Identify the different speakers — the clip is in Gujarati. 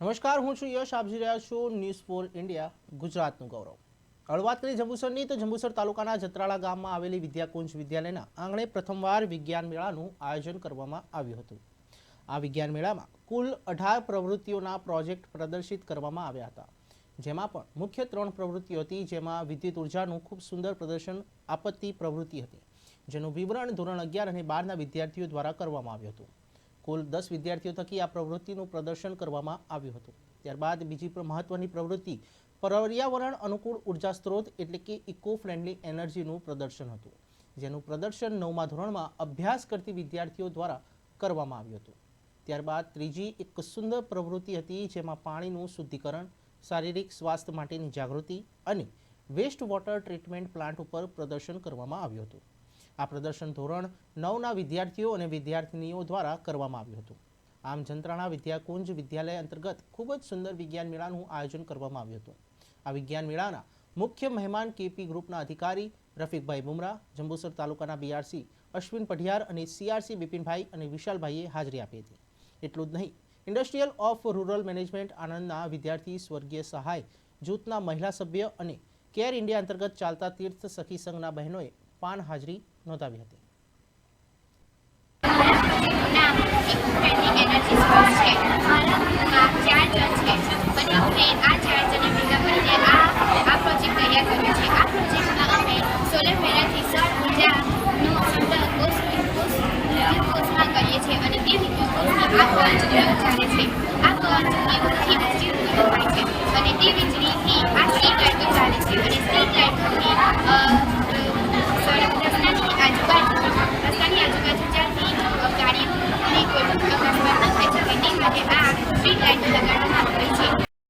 Speaker 1: નમસ્કાર, હું છું યશ. આપ જોઈ રહ્યા છો ન્યૂઝ ફોર ઇન્ડિયા ગુજરાતનું ગૌરવ. હવે વાત કરીએ જંબુસરની, તો જંબુસર તાલુકાના જત્રાળા ગામમાં આવેલી વિદ્યાકુંજ વિદ્યાલયના આંગણે પ્રથમવાર વિજ્ઞાન મેળાનું આયોજન કરવામાં આવ્યું હતું. આ વિજ્ઞાન મેળામાં કુલ અઢાર પ્રવૃત્તિઓના પ્રોજેક્ટ પ્રદર્શિત કરવામાં આવ્યા હતા. જેમાં પણ મુખ્ય ત્રણ પ્રવૃત્તિઓ હતી, જેમાં વિદ્યુત ઉર્જાનું ખૂબ સુંદર પ્રદર્શન, આપત્તિ પ્રવૃત્તિ હતી, જેનું વિવરણ ધોરણ અગિયાર અને બારના વિદ્યાર્થીઓ દ્વારા કરવામાં આવ્યું હતું. કુલ દસ વિદ્યાર્થીઓ થકી આ પ્રવૃત્તિનું પ્રદર્શન કરવામાં આવ્યું હતું. ત્યારબાદ બીજી મહત્વની પ્રવૃત્તિ, પર્યાવરણ અનુકૂળ ઊર્જા સ્ત્રોત એટલે કે ઇકો ફ્રેન્ડલી એનર્જીનું પ્રદર્શન હતું. જેનું પ્રદર્શન નવમા ધોરણમાં અભ્યાસ કરતી વિદ્યાર્થીઓ દ્વારા કરવામાં આવ્યું હતું. ત્યારબાદ ત્રીજી એક સુંદર પ્રવૃત્તિ હતી જેમાં પાણીનું શુદ્ધિકરણ, શારીરિક સ્વાસ્થ્ય માટેની જાગૃતિ અને વેસ્ટ વોટર ટ્રીટમેન્ટ પ્લાન્ટ ઉપર પ્રદર્શન કરવામાં આવ્યું હતું. આ પ્રદર્શન ધોરણ નવના વિદ્યાર્થીઓ અને વિદ્યાર્થિનીઓ દ્વારા કરવામાં આવ્યું હતું. આમ જંત્રાણા વિદ્યાકુંજ વિદ્યાલય અંતર્ગત ખૂબ જ સુંદર વિજ્ઞાન મેળાનું આયોજન કરવામાં આવ્યું હતું. આ વિજ્ઞાન મેળાના મુખ્ય મહેમાન કેપી ગ્રુપના અધિકારી રફીકભાઈ બુમરા, જંબુસર તાલુકાના બીઆરસી અશ્વિન પઢિયાર અને સીઆરસી બિપિનભાઈ અને વિશાલભાઈએ હાજરી આપી હતી. એટલું જ નહીં, ઇન્ડસ્ટ્રીયલ ઓફ રૂરલ મેનેજમેન્ટ આણંદના વિદ્યાર્થી સ્વર્ગીય સહાય, જૂથના મહિલા સભ્ય અને કેર ઇન્ડિયા અંતર્ગત ચાલતા તીર્થ સખી સંઘના બહેનોએ પાન હાજરી નોંધાવી હતી.
Speaker 2: આ કર્યો છે. આ સંગ્રહ કોષ કોષ વિદ્યુત ઉત્પન્ન થાય છે. અને તે વીજળીથી